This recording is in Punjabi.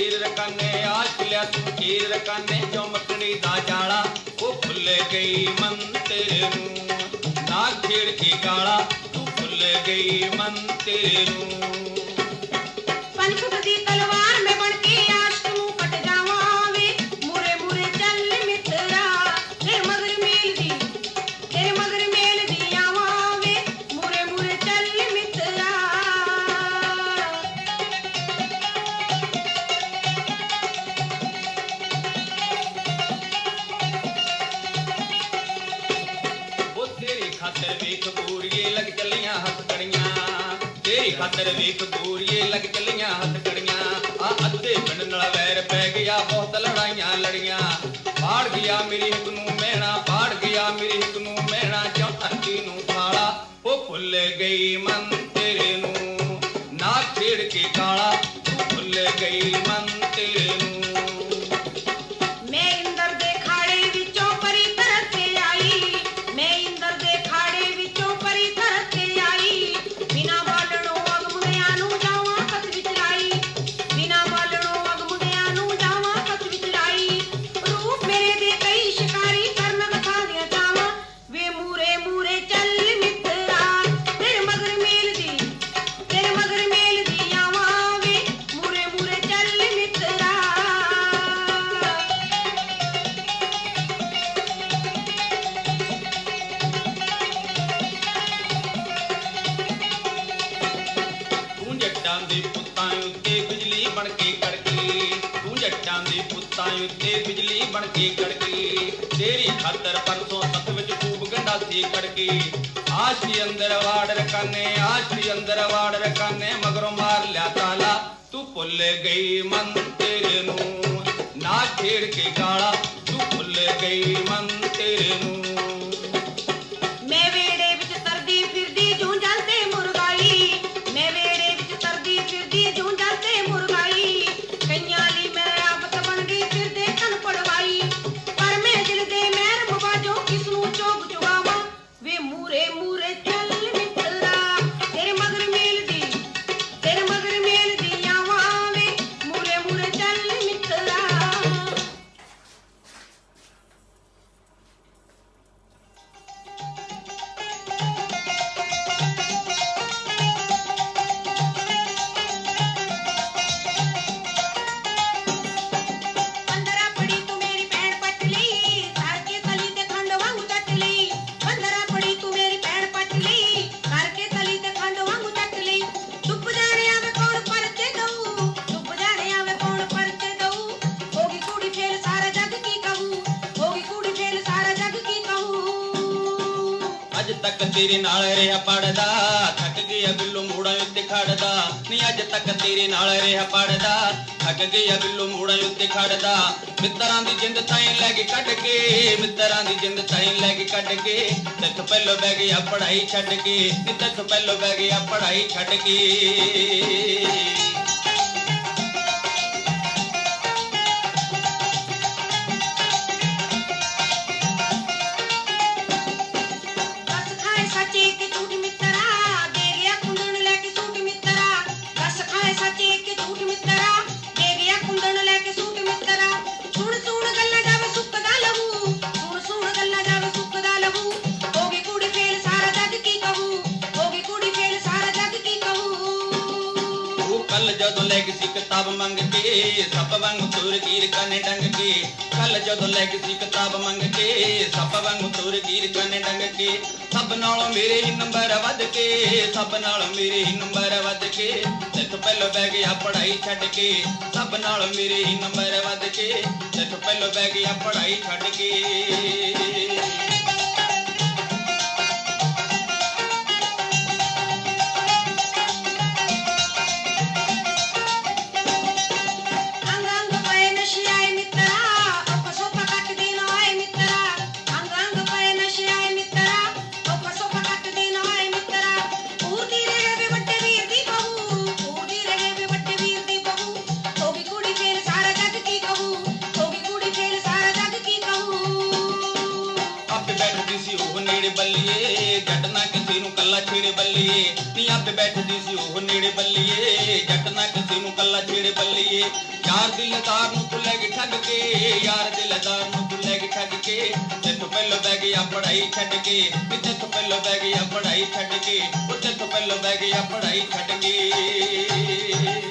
ਹੀਰ ਕੰਨੇ ਆਸ਼ ਲਿਆ ਤੂੰ ਹੀਰ ਕੰਨੇ ਚਮਕਣੀ ਦਾ ਜਾਲਾ। ਉਹ ਭੁੱਲ ਗਈ ਮਨ ਨੂੰ, ਨਾ ਖੇੜ ਕੇ ਕਾਲਾ ਤੂੰ ਭੁੱਲ ਗਈ ਮਨ ਨੂੰ। ਤੇਰੀ ਖਾਤਰ ਵੇਖ ਗੋਰੀਏ ਲੱਗ ਚੱਲੀਆਂ ਹੱਥ ਕੜੀਆਂ। ਆ ਅੱਧੇ ਪਿੰਡ ਨਾਲ ਵੈਰ ਪੈ ਗਿਆ, ਬਹੁਤ ਲੜਾਈਆਂ ਲੜੀਆਂ। ਪਾੜ ਗਿਆ ਮੇਰੀ ਹਿੱਕ ਨੂੰ ਮਹਿਣਾ, ਪਾੜ ਗਿਆ ਮੇਰੀ ਹਿੱਕ ਨੂੰ ਮਹਿਣਾ ਕਿਉਂ ਨੂੰ ਖਾਲਾ ਉਹ ਭੁੱਲ ਗਈ ਮਨ ਜੱਟਾਂ ਦੇ ਪੁੱਤਾਂ ਉੱਤੇ ਬਿਜਲੀ ਬਣ ਕੇ ਕੜਕੀ ਤੂੰ ਜੱਟਾਂ ਦੇ ਪੁੱਤਾਂ ਉੱਤੇ ਬਿਜਲੀ ਬਣ ਕੇ ਕੜਕੀ ਤੇਰੀ ਖਾਤਰ ਪਰਸੋਂ ਸੱਤ ਵਿੱਚ ਖੂਬ ਗੰਡਾ ਸੀ ਕੜਕੀ। ਆਸ਼ੀ ਅੰਦਰ ਵਾੜ ਰਕਾਨੇ, ਆਸ਼ੀ ਅੰਦਰ ਵਾੜ ਰਕਾਨੇ, ਮਗਰੋਂ ਮਾਰ ਲਿਆ ਤਾਲਾ। ਤੂੰ ਭੁੱਲ ਗਈ ਮਨ ਤੇਰੇ ਨੂੰ, ਨਾ ਛੇੜ ਕੇ ਕਾਲਾ ਤੂੰ ਭੁੱਲ ਗਈ ਮਨ ਤੇਰੇ ਨੂੰ। ਤੱਕ ਤੇਰੇ ਨਾਲ ਰਿਹਾ ਪੜਦਾ। ਥੱਕ ਗਿਆ ਬਿੱਲੂ ਮੋੜਾਂ ਉੱਤੇ ਖੜਦਾ। ਨਹੀਂ ਅੱਜ ਤੱਕ ਤੇਰੇ ਨਾਲ ਰਿਹਾ ਪੜਦਾ। ਥੱਕ ਗਿਆ ਬਿੱਲੂ ਮੋੜਾਂ ਉੱਤੇ ਖੜਦਾ। ਮਿੱਤਰਾਂ ਦੀ ਜਿੰਦ ਤਾਈਂ ਲੈ ਕੇ ਕੱਢ ਕੇ, ਮਿੱਤਰਾਂ ਦੀ ਜਿੰਦ ਤਾਈਂ ਲੈ ਕੇ ਕੱਢ ਕੇ ਤੱਕ ਪਹਿਲੋਂ ਬਹਿ ਗਿਆ ਪੜਾਈ ਛੱਡ ਕੇ, ਨੀ ਤੱਕ ਪਹਿਲੋਂ ਬਹਿ ਗਿਆ ਪੜਾਈ ਛੱਡ ਕੇ। ਜਦੋਂ ਲੈ ਗਈ ਸੀ ਕਿਤਾਬ ਮੰਗ ਕੇ ਸੱਪ ਵਾਂਗੂ ਤੁਰ ਗੀਰ ਕਨੇ ਡੰਗ ਕੇ ਕੱਲ ਜਦੋਂ ਲੈ ਗਈ ਸੀ ਕਿਤਾਬ ਮੰਗ ਕੇ ਸੱਪ ਵਾਂਗੂ ਤੁਰ ਗੀਰ ਕਨੇ ਡੰਗ ਕੇ ਸਭ ਨਾਲੋਂ ਮੇਰੇ ਹੀ ਨੰਬਰ ਵੱਧ ਕੇ ਸਭ ਨਾਲੋਂ ਮੇਰੇ ਹੀ ਨੰਬਰ ਵੱਧ ਕੇ। ਤੇਥੋਂ ਪਹਿਲਾਂ ਬਹਿ ਗਿਆ ਪੜ੍ਹਾਈ ਛੱਡ ਕੇ ਸਭ ਨਾਲੋਂ ਮੇਰੇ ਹੀ ਨੰਬਰ ਵੱਧ ਕੇ। ਤੇਥੋਂ ਪਹਿਲਾਂ ਬਹਿ ਗਿਆ ਪੜਾਈ ਛੱਡ ਕੇ। ਬੱਲੀਏ ਨੀ ਆਪੇ ਬੈਠਦੀ ਸੀ ਉਹ ਨੇੜੇ ਬੱਲੀਏ, ਜੱਟ ਨਾ ਕਿਸੇ ਨੂੰ ਕੱਲਾ ਛੇੜੇ ਬੱਲੀਏ। ਯਾਰ ਦਿਲਦਾਰ ਨੂੰ ਤੂੰ ਲੈ ਕੇ ਠੱਗ ਕੇ ਜਾਇਦਾਦ ਨੂੰ ਤੂੰ ਲੈ ਕੇ ਛੱਡ ਕੇ ਤੇਥੋਂ ਪਹਿਲਾਂ ਬਹਿ ਗਿਆ ਪੜ੍ਹਾਈ ਛੱਡ ਕੇ, ਵੀ ਤੇਥੋਂ ਪਹਿਲਾਂ ਬਹਿ ਗਿਆ ਪੜ੍ਹਾਈ ਛੱਡ ਕੇ, ਉਹ ਤੇਥੋਂ ਪਹਿਲਾਂ ਬਹਿ ਗਿਆ ਪੜ੍ਹਾਈ ਛੱਡ ਕੇ।